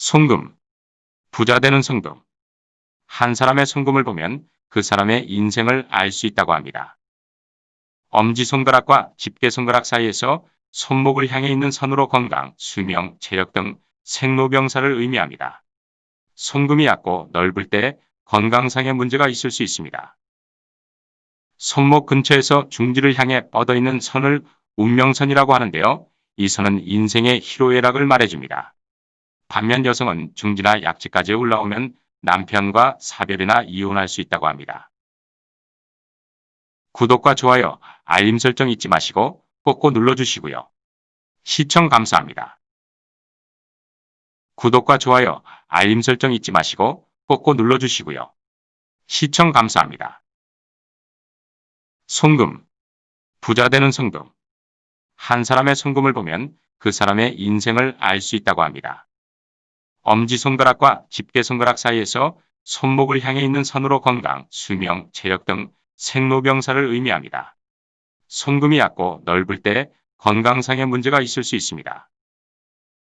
송금. 부자 되는 성금. 한 사람의 성금을 보면 그 사람의 인생을 알 수 있다고 합니다. 엄지손가락과 집게손가락 사이에서 손목을 향해 있는 선으로 건강, 수명, 체력 등 생로병사를 의미합니다. 손금이 얕고 넓을 때 건강상의 문제가 있을 수 있습니다. 손목 근처에서 중지를 향해 뻗어 있는 선을 운명선이라고 하는데요. 이 선은 인생의 희로애락을 말해줍니다. 반면 여성은 중지나 약지까지 올라오면 남편과 사별이나 이혼할 수 있다고 합니다. 구독과 좋아요, 알림 설정 잊지 마시고 꼭꼭 눌러주시고요. 시청 감사합니다. 구독과 좋아요, 알림 설정 잊지 마시고 꼭꼭 눌러주시고요. 시청 감사합니다. 송금. 부자 되는 성금. 한 사람의 성금을 보면 그 사람의 인생을 알 수 있다고 합니다. 엄지손가락과 집게손가락 사이에서 손목을 향해 있는 선으로 건강, 수명, 체력 등 생로병사를 의미합니다. 손금이 얕고 넓을 때 건강상의 문제가 있을 수 있습니다.